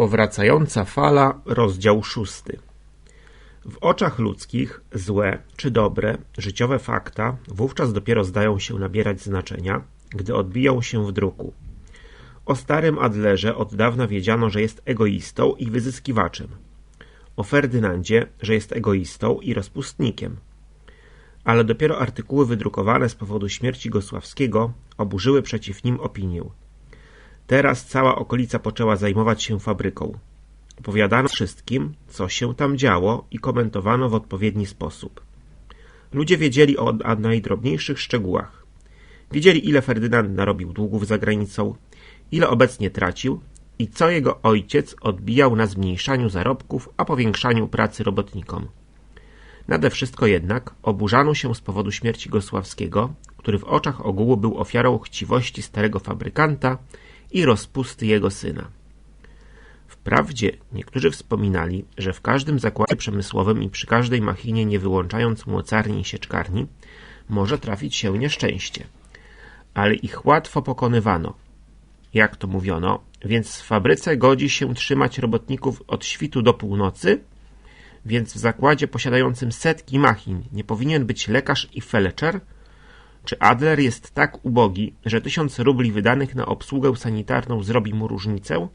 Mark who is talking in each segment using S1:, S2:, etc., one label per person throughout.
S1: Powracająca fala, rozdział szósty. W oczach ludzkich złe czy dobre, życiowe fakta wówczas dopiero zdają się nabierać znaczenia, gdy odbiją się w druku. O starym Adlerze od dawna wiedziano, że jest egoistą i wyzyskiwaczem. O Ferdynandzie, że jest egoistą i rozpustnikiem. Ale dopiero artykuły wydrukowane z powodu śmierci Gosławskiego oburzyły przeciw nim opinię. Teraz cała okolica poczęła zajmować się fabryką. Opowiadano wszystkim, co się tam działo i komentowano w odpowiedni sposób. Ludzie wiedzieli o najdrobniejszych szczegółach. Wiedzieli, ile Ferdynand narobił długów za granicą, ile obecnie tracił i co jego ojciec odbijał na zmniejszaniu zarobków, a powiększaniu pracy robotnikom. Nade wszystko jednak oburzano się z powodu śmierci Gosławskiego, który w oczach ogółu był ofiarą chciwości starego fabrykanta i rozpusty jego syna. Wprawdzie niektórzy wspominali, że w każdym zakładzie przemysłowym i przy każdej machinie, nie wyłączając mocarni i sieczkarni, może trafić się nieszczęście. Ale ich łatwo pokonywano. Jak to mówiono, więc w fabryce godzi się trzymać robotników od świtu do północy, więc w zakładzie posiadającym setki machin nie powinien być lekarz i feleczer, czy Adler jest tak ubogi, że tysiąc rubli wydanych na obsługę sanitarną zrobi mu różnicę?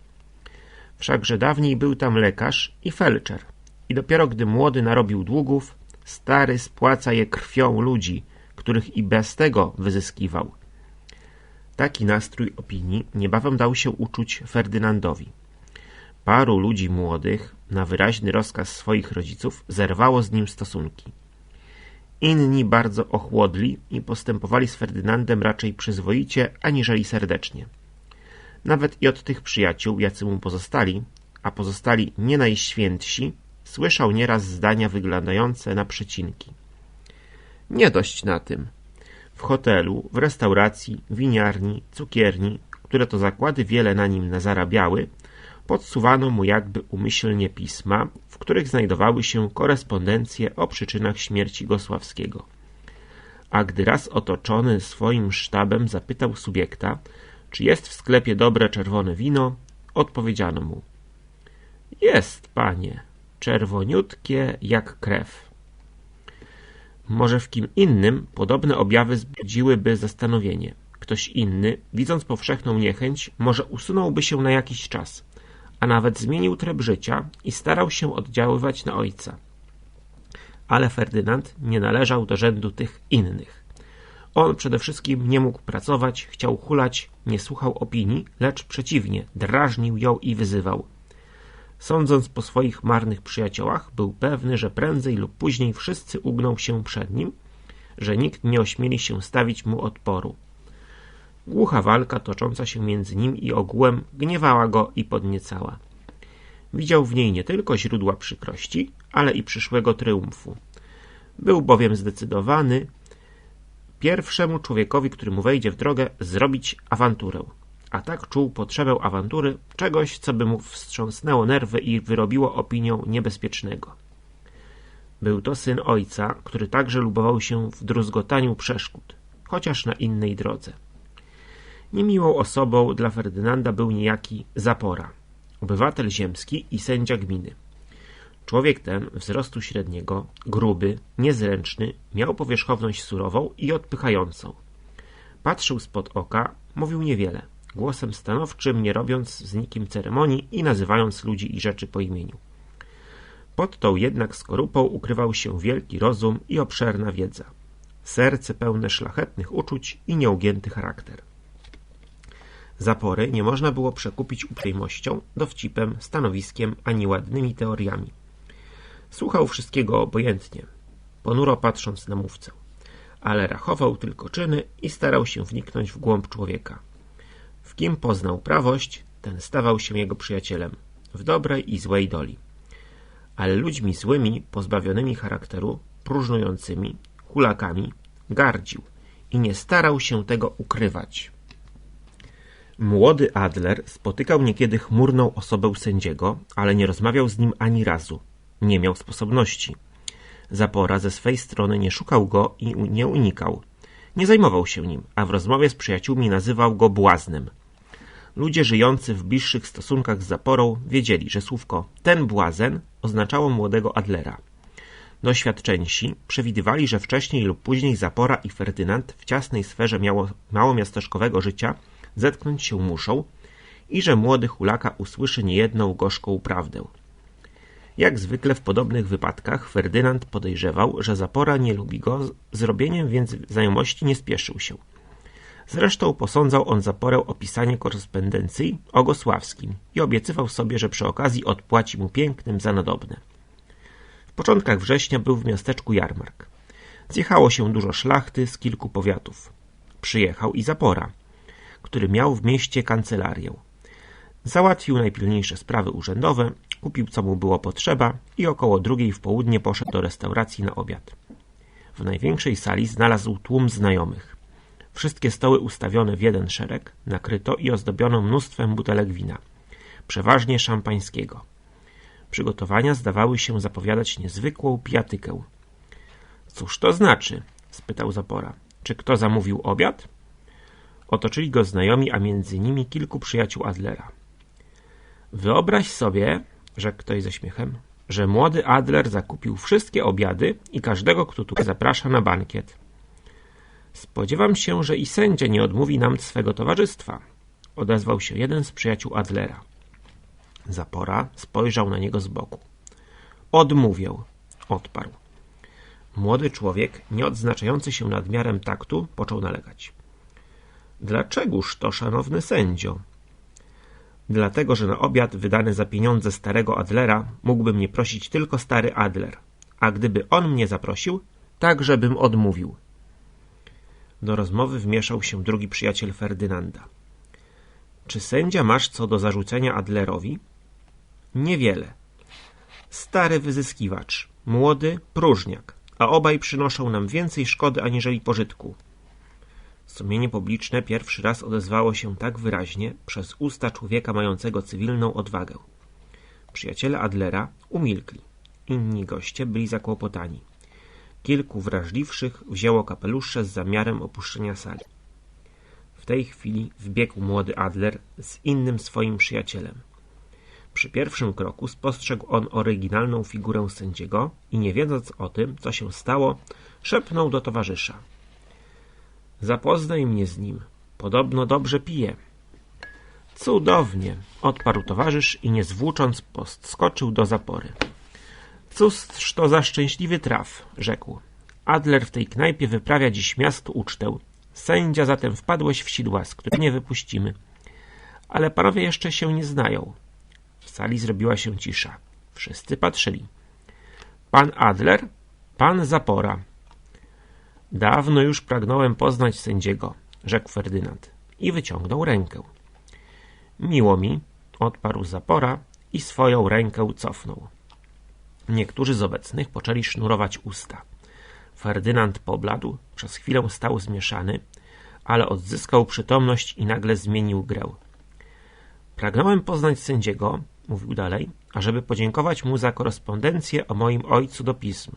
S1: Wszakże dawniej był tam lekarz i felczer. I dopiero gdy młody narobił długów, stary spłaca je krwią ludzi, których i bez tego wyzyskiwał. Taki nastrój opinii niebawem dał się uczuć Ferdynandowi. Paru ludzi młodych, na wyraźny rozkaz swoich rodziców, zerwało z nim stosunki. Inni bardzo ochłodli i postępowali z Ferdynandem raczej przyzwoicie, aniżeli serdecznie. Nawet i od tych przyjaciół, jacy mu pozostali, a pozostali nie najświętsi, słyszał nieraz zdania wyglądające na przecinki. Nie dość na tym. W hotelu, w restauracji, winiarni, cukierni, które to zakłady wiele na nim zarabiały, podsuwano mu jakby umyślnie pisma, w których znajdowały się korespondencje o przyczynach śmierci Gosławskiego. A gdy raz otoczony swoim sztabem zapytał subiekta, czy jest w sklepie dobre czerwone wino, odpowiedziano mu Jest, panie, czerwoniutkie jak krew. Może w kim innym podobne objawy zbudziłyby zastanowienie. Ktoś inny, widząc powszechną niechęć, może usunąłby się na jakiś czas – a nawet zmienił tryb życia i starał się oddziaływać na ojca. Ale Ferdynand nie należał do rzędu tych innych. On przede wszystkim nie mógł pracować, chciał hulać, nie słuchał opinii, lecz przeciwnie, drażnił ją i wyzywał. Sądząc po swoich marnych przyjaciołach, był pewny, że prędzej lub później wszyscy ugną się przed nim, że nikt nie ośmieli się stawić mu odporu. Głucha walka tocząca się między nim i ogółem gniewała go i podniecała. Widział w niej nie tylko źródła przykrości, ale i przyszłego triumfu. Był bowiem zdecydowany pierwszemu człowiekowi, który mu wejdzie w drogę, zrobić awanturę. A tak czuł potrzebę awantury, czegoś, co by mu wstrząsnęło nerwy i wyrobiło opinią niebezpiecznego. Był to syn ojca, który także lubował się w druzgotaniu przeszkód, chociaż na innej drodze. Niemiłą osobą dla Ferdynanda był niejaki Zapora, obywatel ziemski i sędzia gminy. Człowiek ten, wzrostu średniego, gruby, niezręczny, miał powierzchowność surową i odpychającą. Patrzył spod oka, mówił niewiele, głosem stanowczym, nie robiąc z nikim ceremonii i nazywając ludzi i rzeczy po imieniu. Pod tą jednak skorupą ukrywał się wielki rozum i obszerna wiedza. Serce pełne szlachetnych uczuć i nieugięty charakter. Zapory nie można było przekupić uprzejmością, dowcipem, stanowiskiem ani ładnymi teoriami. Słuchał wszystkiego obojętnie, ponuro patrząc na mówcę, ale rachował tylko czyny i starał się wniknąć w głąb człowieka. W kim poznał prawość, ten stawał się jego przyjacielem, w dobrej i złej doli. Ale ludźmi złymi, pozbawionymi charakteru, próżnującymi, hulakami, gardził i nie starał się tego ukrywać. Młody Adler spotykał niekiedy chmurną osobę sędziego, ale nie rozmawiał z nim ani razu. Nie miał sposobności. Zapora ze swej strony nie szukał go i nie unikał. Nie zajmował się nim, a w rozmowie z przyjaciółmi nazywał go błaznem. Ludzie żyjący w bliższych stosunkach z zaporą wiedzieli, że słówko ten błazen oznaczało młodego Adlera. Doświadczeńsi przewidywali, że wcześniej lub później Zapora i Ferdynand w ciasnej sferze małomiasteczkowego życia zetknąć się muszą i że młody hulaka usłyszy niejedną gorzką prawdę. Jak zwykle w podobnych wypadkach Ferdynand podejrzewał, że Zapora nie lubi go, zrobieniem więc znajomości nie spieszył się. Zresztą posądzał on Zaporę o pisanie korespondencji o Gosławskim i obiecywał sobie, że przy okazji odpłaci mu pięknym za nadobne. W początkach września był w miasteczku jarmark. Zjechało się dużo szlachty z kilku powiatów. Przyjechał i Zapora, który miał w mieście kancelarię. Załatwił najpilniejsze sprawy urzędowe, kupił co mu było potrzeba i około drugiej w południe poszedł do restauracji na obiad. W największej sali znalazł tłum znajomych. Wszystkie stoły ustawione w jeden szereg, nakryto i ozdobiono mnóstwem butelek wina, przeważnie szampańskiego. Przygotowania zdawały się zapowiadać niezwykłą pijatykę. Cóż to znaczy? spytał Zapora. Czy kto zamówił obiad? Otoczyli go znajomi, a między nimi kilku przyjaciół Adlera. Wyobraź sobie, rzekł ktoś ze śmiechem, że młody Adler zakupił wszystkie obiady i każdego, kto tu zaprasza na bankiet. Spodziewam się, że i sędzia nie odmówi nam swego towarzystwa, odezwał się jeden z przyjaciół Adlera. Zapora spojrzał na niego z boku. Odmówię, odparł. Młody człowiek, nie odznaczający się nadmiarem taktu, począł nalegać. Dlaczegoż to, szanowny sędzio? Dlatego, że na obiad wydany za pieniądze starego Adlera mógłby mnie prosić tylko stary Adler, a gdyby on mnie zaprosił, tak żebym odmówił. Do rozmowy wmieszał się drugi przyjaciel Ferdynanda. Czy sędzia masz co do zarzucenia Adlerowi? Niewiele. Stary wyzyskiwacz, młody próżniak, a obaj przynoszą nam więcej szkody aniżeli pożytku. Sumienie publiczne pierwszy raz odezwało się tak wyraźnie przez usta człowieka mającego cywilną odwagę. Przyjaciele Adlera umilkli. Inni goście byli zakłopotani. Kilku wrażliwszych wzięło kapelusze z zamiarem opuszczenia sali. W tej chwili wbiegł młody Adler z innym swoim przyjacielem. Przy pierwszym kroku spostrzegł on oryginalną figurę sędziego i nie wiedząc o tym, co się stało, szepnął do towarzysza. Zapoznaj mnie z nim. Podobno dobrze pije. Cudownie, odparł towarzysz i nie zwłócząc podskoczył do zapory. Cóż to za szczęśliwy traf, rzekł. Adler w tej knajpie wyprawia dziś miastu ucztę. Sędzia zatem wpadłeś w sidła, z których nie wypuścimy. Ale panowie jeszcze się nie znają. W sali zrobiła się cisza. Wszyscy patrzyli. Pan Adler, pan Zapora. Dawno już pragnąłem poznać sędziego, rzekł Ferdynand i wyciągnął rękę. Miło mi, odparł Zapora i swoją rękę cofnął. Niektórzy z obecnych poczęli sznurować usta. Ferdynand pobladł, przez chwilę stał zmieszany, ale odzyskał przytomność i nagle zmienił grę. Pragnąłem poznać sędziego, mówił dalej, ażeby podziękować mu za korespondencję o moim ojcu do pism.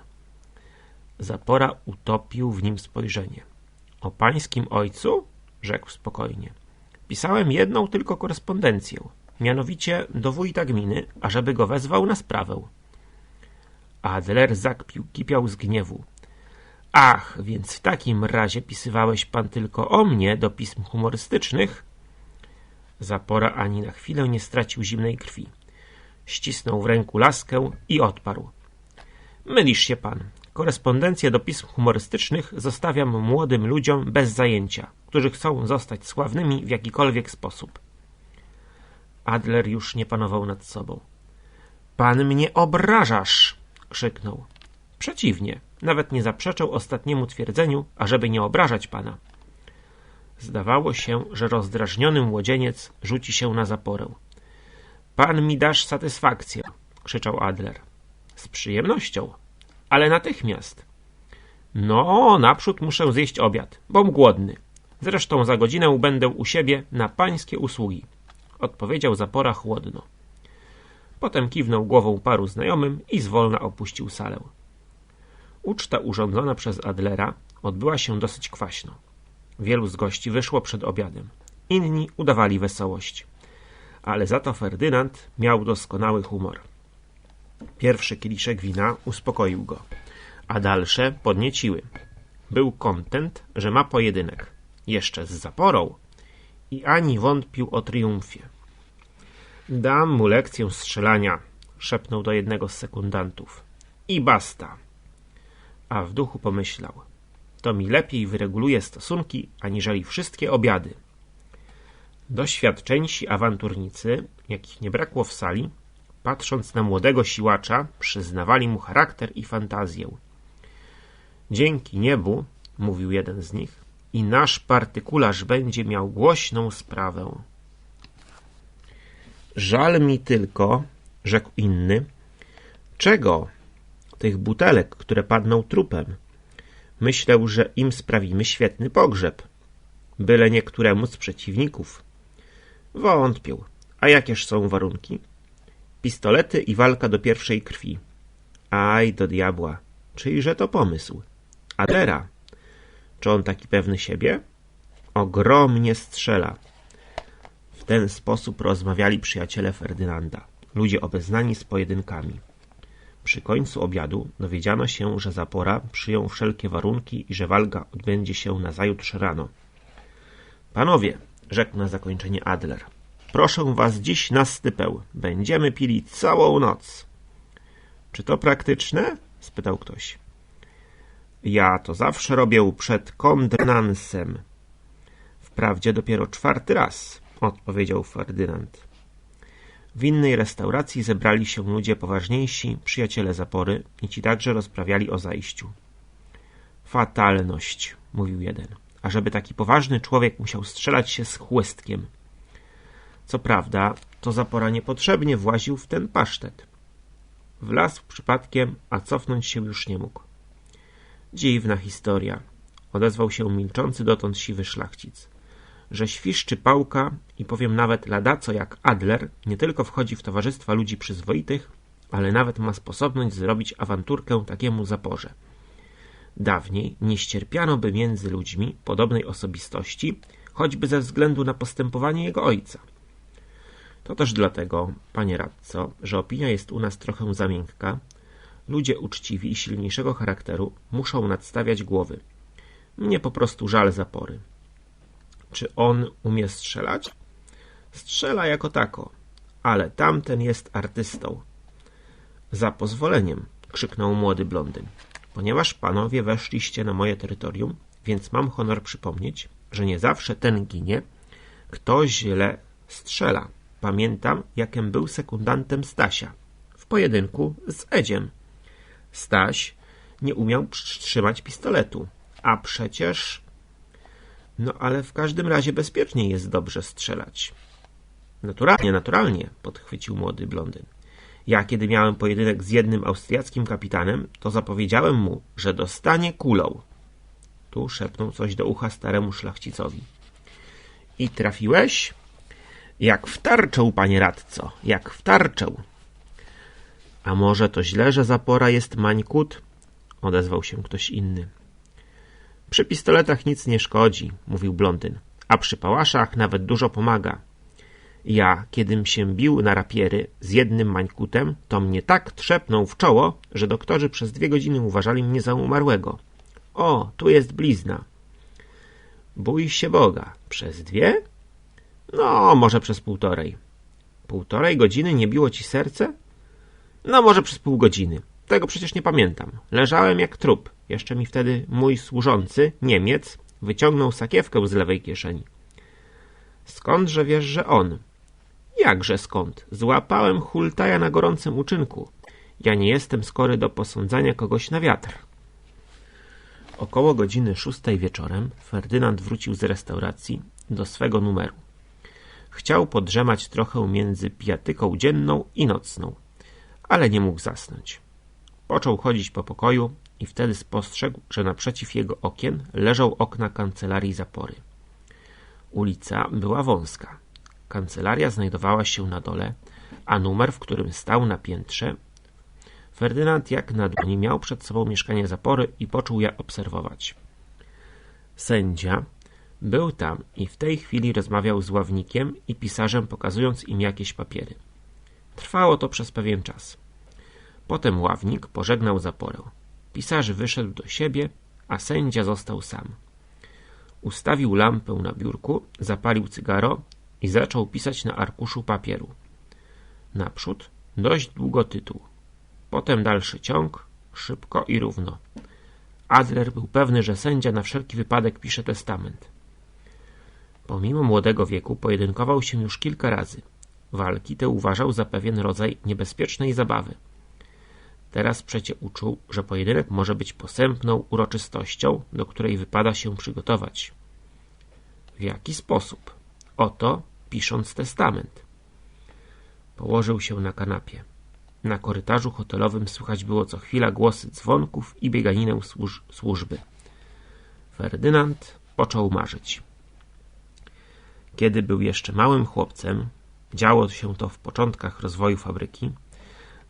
S1: Zapora utopił w nim spojrzenie. O pańskim ojcu? rzekł spokojnie. Pisałem jedną tylko korespondencję, mianowicie do wójta gminy, ażeby go wezwał na sprawę. Adler zakpił, kipiał z gniewu. Ach, więc w takim razie pisywałeś pan tylko o mnie do pism humorystycznych? Zapora ani na chwilę nie stracił zimnej krwi. Ścisnął w ręku laskę i odparł. Mylisz się pan. Korespondencję do pism humorystycznych zostawiam młodym ludziom bez zajęcia, którzy chcą zostać sławnymi w jakikolwiek sposób. Adler już nie panował nad sobą. Pan mnie obrażasz! krzyknął. Przeciwnie, nawet nie zaprzeczał ostatniemu twierdzeniu, ażeby nie obrażać pana. Zdawało się, że rozdrażniony młodzieniec rzuci się na zaporę. Pan mi dasz satysfakcję, krzyczał Adler. Z przyjemnością, ale natychmiast. No, naprzód muszę zjeść obiad, bom głodny. Zresztą za godzinę będę u siebie na pańskie usługi, odpowiedział zapora chłodno. Potem kiwnął głową paru znajomym i zwolna opuścił salę. Uczta urządzona przez Adlera odbyła się dosyć kwaśno. Wielu z gości wyszło przed obiadem. inni udawali wesołość. Ale za to Ferdynand miał doskonały humor. Pierwszy kieliszek wina uspokoił go, a dalsze podnieciły. Był kontent, że ma pojedynek, jeszcze z zaporą i ani wątpił o triumfie. Dam mu lekcję strzelania, szepnął do jednego z sekundantów. I basta. A w duchu pomyślał. To mi lepiej wyreguluje stosunki, aniżeli wszystkie obiady. Doświadczeńsi awanturnicy, jakich nie brakło w sali, patrząc na młodego siłacza, przyznawali mu charakter i fantazję. Dzięki niebu, mówił jeden z nich, i nasz partykularz będzie miał głośną sprawę. Żal mi tylko, rzekł inny, czego? Tych butelek, które padną trupem. Myślę, że im sprawimy świetny pogrzeb. Byle niektóremu z przeciwników. Wątpił. A jakież są warunki? Pistolety i walka do pierwszej krwi. Aj, do diabła. Czyjże to pomysł? Adera. Czy on taki pewny siebie? Ogromnie strzela. W ten sposób rozmawiali przyjaciele Ferdynanda, ludzie obeznani z pojedynkami. Przy końcu obiadu dowiedziano się, że Zapora przyjął wszelkie warunki i że walka odbędzie się nazajutrz rano. Panowie, rzekł na zakończenie Adler, proszę was dziś na stypę. Będziemy pili całą noc. Czy to praktyczne? spytał ktoś. Ja to zawsze robię przed kondranansem. Wprawdzie dopiero czwarty raz, odpowiedział Ferdynand. W innej restauracji zebrali się ludzie poważniejsi, przyjaciele zapory i ci także rozprawiali o zajściu. Fatalność, mówił jeden, ażeby taki poważny człowiek musiał strzelać się z chłystkiem. Co prawda, to zapora niepotrzebnie właził w ten pasztet. Wlazł przypadkiem, a cofnąć się już nie mógł. Dziwna historia, odezwał się milczący dotąd siwy szlachcic że świszczy pałka i powiem nawet ladaco jak Adler nie tylko wchodzi w towarzystwa ludzi przyzwoitych, ale nawet ma sposobność zrobić awanturkę takiemu zaporze. Dawniej nie ścierpiano by między ludźmi podobnej osobistości, choćby ze względu na postępowanie jego ojca. To też dlatego, panie radco, że opinia jest u nas trochę za miękka. Ludzie uczciwi i silniejszego charakteru muszą nadstawiać głowy. Mnie po prostu żal zapory. Czy on umie strzelać? Strzela jako tako, ale tamten jest artystą. Za pozwoleniem, krzyknął młody blondyn. Ponieważ panowie weszliście na moje terytorium, więc mam honor przypomnieć, że nie zawsze ten ginie, kto źle strzela. Pamiętam, jakem był sekundantem Stasia w pojedynku z Edziem. Staś nie umiał trzymać pistoletu, a przecież no ale w każdym razie bezpiecznie jest dobrze strzelać. Naturalnie, naturalnie, podchwycił młody blondyn. Ja, kiedy miałem pojedynek z jednym austriackim kapitanem, to zapowiedziałem mu, że dostanie kulą. Tu szepnął coś do ucha staremu szlachcicowi. I trafiłeś? Jak w tarczę, panie radco, jak w tarczę. A może to źle, że zapora jest mańkut? Odezwał się ktoś inny. Przy pistoletach nic nie szkodzi, mówił blondyn, a przy pałaszach nawet dużo pomaga. Ja, kiedym się bił na rapiery z jednym mańkutem, to mnie tak trzepnął w czoło, że doktorzy przez dwie godziny uważali mnie za umarłego. O, tu jest blizna. Bój się Boga. Przez dwie? No, może przez półtorej. Półtorej godziny nie biło ci serce? No, może przez pół godziny. Tego przecież nie pamiętam. Leżałem jak trup. Jeszcze mi wtedy mój służący, Niemiec, wyciągnął sakiewkę z lewej kieszeni. Skądże wiesz, że on? Jakże skąd? Złapałem hultaja na gorącym uczynku. Ja nie jestem skory do posądzania kogoś na wiatr. Około godziny szóstej wieczorem Ferdynand wrócił z restauracji do swego numeru. Chciał podrzemać trochę między pijatyką dzienną i nocną, ale nie mógł zasnąć. Począł chodzić po pokoju i wtedy spostrzegł, że naprzeciw jego okien leżą okna kancelarii zapory. Ulica była wąska. Kancelaria znajdowała się na dole, a numer, w którym stał na piętrze, Ferdynand jak na dłoni miał przed sobą mieszkanie zapory i począł je obserwować. Sędzia, Był tam i w tej chwili rozmawiał z ławnikiem i pisarzem, pokazując im jakieś papiery. Trwało to przez pewien czas. Potem ławnik pożegnał zaporę. Pisarz wyszedł do siebie, a sędzia został sam. Ustawił lampę na biurku, zapalił cygaro i zaczął pisać na arkuszu papieru. Naprzód dość długo tytuł. Potem dalszy ciąg, szybko i równo. Adler był pewny, że sędzia na wszelki wypadek pisze testament. Pomimo młodego wieku pojedynkował się już kilka razy. Walki te uważał za pewien rodzaj niebezpiecznej zabawy. Teraz przecie uczuł, że pojedynek może być posępną uroczystością, do której wypada się przygotować. W jaki sposób? Oto pisząc testament. Położył się na kanapie. Na korytarzu hotelowym słychać było co chwila głosy dzwonków i bieganinę służ służby. Ferdynand począł marzyć. Kiedy był jeszcze małym chłopcem, działo się to w początkach rozwoju fabryki,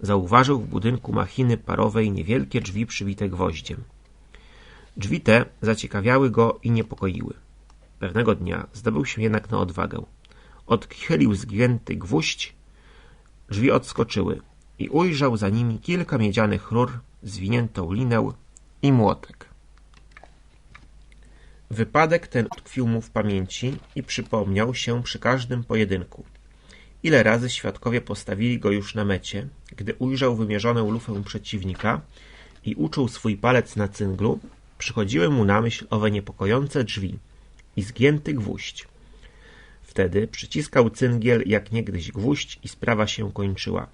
S1: zauważył w budynku machiny parowej niewielkie drzwi przybite gwoździem. Drzwi te zaciekawiały go i niepokoiły. Pewnego dnia zdobył się jednak na odwagę. Odchylił zgięty gwóźdź, drzwi odskoczyły i ujrzał za nimi kilka miedzianych rur, zwiniętą linę i młotek. Wypadek ten utkwił mu w pamięci i przypomniał się przy każdym pojedynku. Ile razy świadkowie postawili go już na mecie, gdy ujrzał wymierzoną lufę przeciwnika i uczuł swój palec na cynglu, przychodziły mu na myśl owe niepokojące drzwi i zgięty gwóźdź. Wtedy przyciskał cyngiel jak niegdyś gwóźdź i sprawa się kończyła.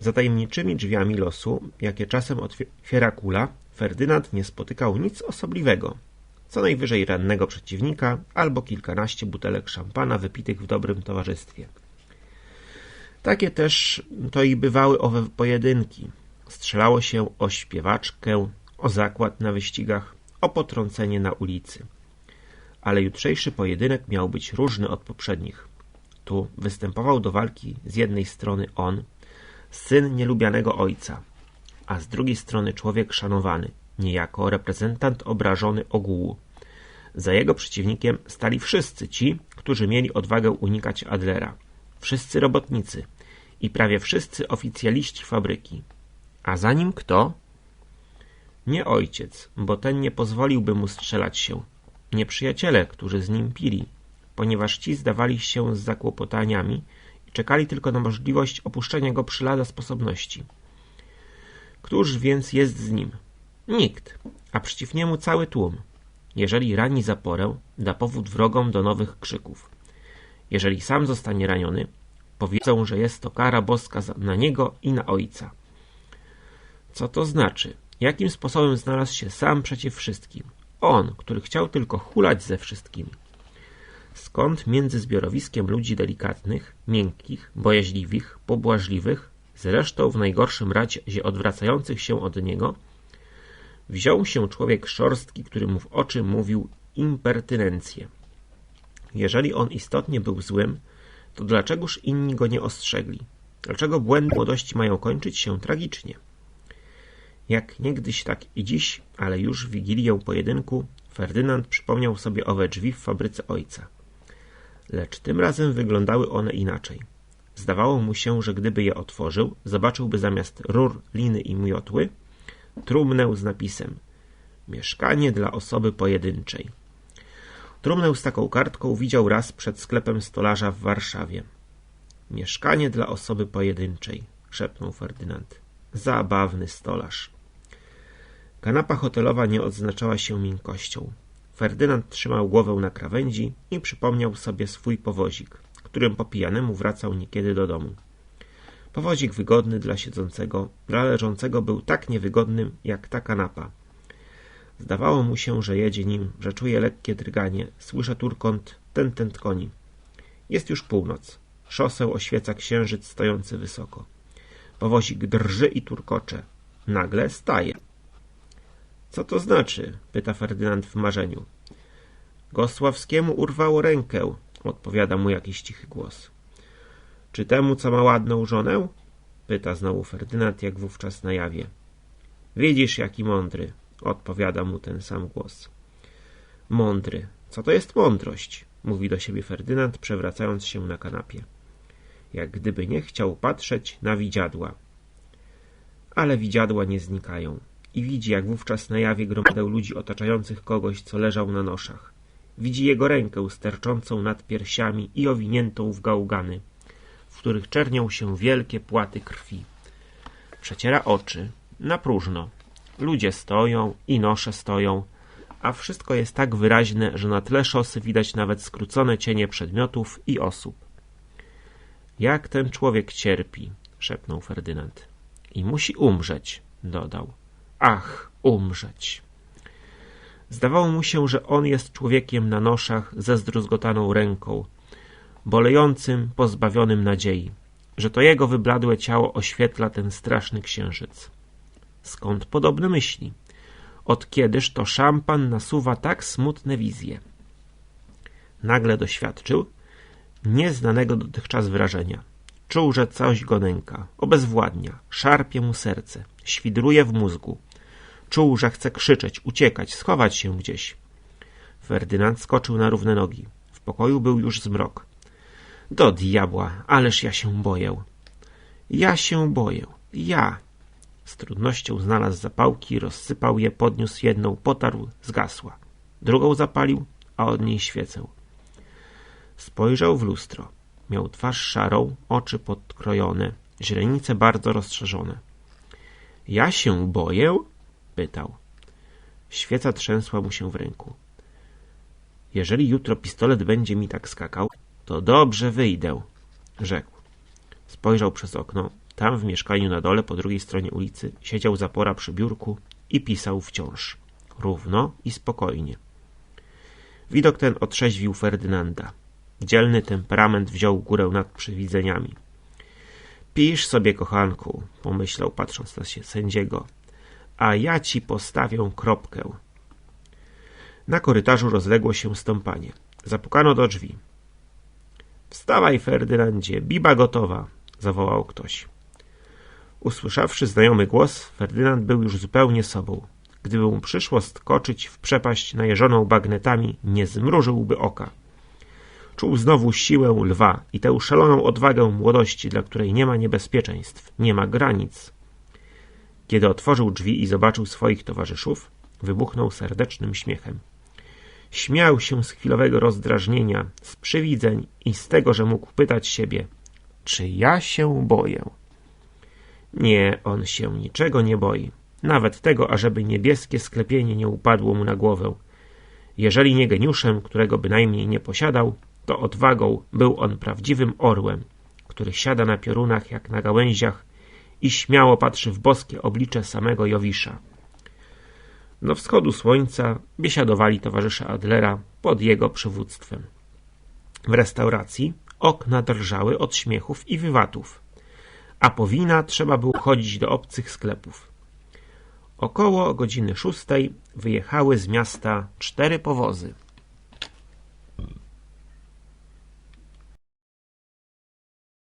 S1: Za tajemniczymi drzwiami losu, jakie czasem otwiera kula, Ferdynand nie spotykał nic osobliwego. Co najwyżej rannego przeciwnika albo kilkanaście butelek szampana wypitych w dobrym towarzystwie. Takie też to i bywały owe pojedynki. Strzelało się o śpiewaczkę, o zakład na wyścigach, o potrącenie na ulicy. Ale jutrzejszy pojedynek miał być różny od poprzednich. Tu występował do walki z jednej strony on, syn nielubianego ojca, a z drugiej strony człowiek szanowany, niejako reprezentant obrażony ogółu. Za jego przeciwnikiem stali wszyscy ci, którzy mieli odwagę unikać Adlera. Wszyscy robotnicy i prawie wszyscy oficjaliści fabryki. A za nim kto? Nie ojciec, bo ten nie pozwoliłby mu strzelać się. Nie przyjaciele, którzy z nim pili, ponieważ ci zdawali się z zakłopotaniami i czekali tylko na możliwość opuszczenia go przy lada sposobności. Któż więc jest z nim? Nikt, a przeciw niemu cały tłum. Jeżeli rani zaporę, da powód wrogom do nowych krzyków. Jeżeli sam zostanie raniony, powiedzą, że jest to kara boska na niego i na ojca. Co to znaczy? Jakim sposobem znalazł się sam przeciw wszystkim? On, który chciał tylko hulać ze wszystkimi. Skąd między zbiorowiskiem ludzi delikatnych, miękkich, bojaźliwych, pobłażliwych, zresztą w najgorszym razie odwracających się od niego, wziął się człowiek szorstki, który mu w oczy mówił impertynencję. Jeżeli on istotnie był złym, to dlaczegoż inni go nie ostrzegli? Dlaczego błędy młodości mają kończyć się tragicznie? Jak niegdyś, tak i dziś, ale już w Wigilię pojedynku, Ferdynand przypomniał sobie owe drzwi w fabryce ojca. Lecz tym razem wyglądały one inaczej. Zdawało mu się, że gdyby je otworzył, zobaczyłby zamiast rur, liny i miotły trumnę z napisem Mieszkanie dla osoby pojedynczej. Trumnę z taką kartką widział raz przed sklepem stolarza w Warszawie. Mieszkanie dla osoby pojedynczej, szepnął Ferdynand. Zabawny stolarz. Kanapa hotelowa nie odznaczała się miękkością. Ferdynand trzymał głowę na krawędzi i przypomniał sobie swój powozik, którym po pijanemu wracał niekiedy do domu. Powozik wygodny dla siedzącego, dla leżącego był tak niewygodnym jak ta kanapa. Zdawało mu się, że jedzie nim, że czuje lekkie drganie, słyszę turkąt ten tent koni. Jest już północ. Szosę oświeca księżyc stojący wysoko. Powozik drży i turkocze. Nagle staje. Co to znaczy? pyta Ferdynand w marzeniu. Gosławskiemu urwało rękę, odpowiada mu jakiś cichy głos. Czy temu, co ma ładną żonę? pyta znowu Ferdynand, jak wówczas na jawie. Widzisz, jaki mądry, odpowiada mu ten sam głos. Mądry, Co to jest mądrość? mówi do siebie Ferdynand, przewracając się na kanapie. Jak gdyby nie chciał patrzeć na widziadła. Ale widziadła nie znikają i widzi, jak wówczas na jawie gromadę ludzi otaczających kogoś, co leżał na noszach. Widzi jego rękę sterczącą nad piersiami i owiniętą w gałgany, w których czernią się wielkie płaty krwi. Przeciera oczy, na próżno. Ludzie stoją i nosze stoją, a wszystko jest tak wyraźne, że na tle szosy widać nawet skrócone cienie przedmiotów i osób. Jak ten człowiek cierpi, szepnął Ferdynand. I musi umrzeć, dodał. Ach, umrzeć. Zdawało mu się, że on jest człowiekiem na noszach ze zdruzgotaną ręką, bolejącym, pozbawionym nadziei, że to jego wybladłe ciało oświetla ten straszny księżyc. Skąd podobne myśli? Od kiedyż to szampan nasuwa tak smutne wizje? Nagle doświadczył nieznanego dotychczas wyrażenia. Czuł, że coś go nęka, obezwładnia, szarpie mu serce, świdruje w mózgu. Czuł, że chce krzyczeć, uciekać, schować się gdzieś. Ferdynand skoczył na równe nogi. W pokoju był już zmrok. Do diabła, ależ ja się boję. Ja się boję. Ja. Z trudnością znalazł zapałki, rozsypał je, podniósł jedną, potarł, zgasła. Drugą zapalił, a od niej świecę. Spojrzał w lustro. Miał twarz szarą, oczy podkrojone, źrenice bardzo rozszerzone. Ja się boję? pytał. Świeca trzęsła mu się w ręku. Jeżeli jutro pistolet będzie mi tak skakał, to dobrze wyjdę, rzekł. Spojrzał przez okno. Tam w mieszkaniu na dole, po drugiej stronie ulicy, siedział zapora przy biurku i pisał wciąż. Równo i spokojnie. Widok ten otrzeźwił Ferdynanda. Dzielny temperament wziął górę nad przywidzeniami. Pisz sobie, kochanku, pomyślał, patrząc na się sędziego, a ja ci postawię kropkę. Na korytarzu rozległo się stąpanie. Zapukano do drzwi. Wstawaj, Ferdynandzie, biba gotowa, zawołał ktoś. Usłyszawszy znajomy głos, Ferdynand był już zupełnie sobą. Gdyby mu przyszło skoczyć w przepaść najeżoną bagnetami, nie zmrużyłby oka. Czuł znowu siłę lwa i tę szaloną odwagę młodości, dla której nie ma niebezpieczeństw, nie ma granic. Kiedy otworzył drzwi i zobaczył swoich towarzyszów, wybuchnął serdecznym śmiechem. Śmiał się z chwilowego rozdrażnienia, z przywidzeń i z tego, że mógł pytać siebie, czy ja się boję? Nie, on się niczego nie boi. Nawet tego, ażeby niebieskie sklepienie nie upadło mu na głowę. Jeżeli nie geniuszem, którego bynajmniej nie posiadał, to odwagą był on prawdziwym orłem, który siada na piorunach jak na gałęziach i śmiało patrzy w boskie oblicze samego Jowisza. Do wschodu słońca biesiadowali towarzysze Adlera pod jego przywództwem. W restauracji okna drżały od śmiechów i wywatów, a po wina trzeba było chodzić do obcych sklepów. Około godziny szóstej wyjechały z miasta cztery powozy.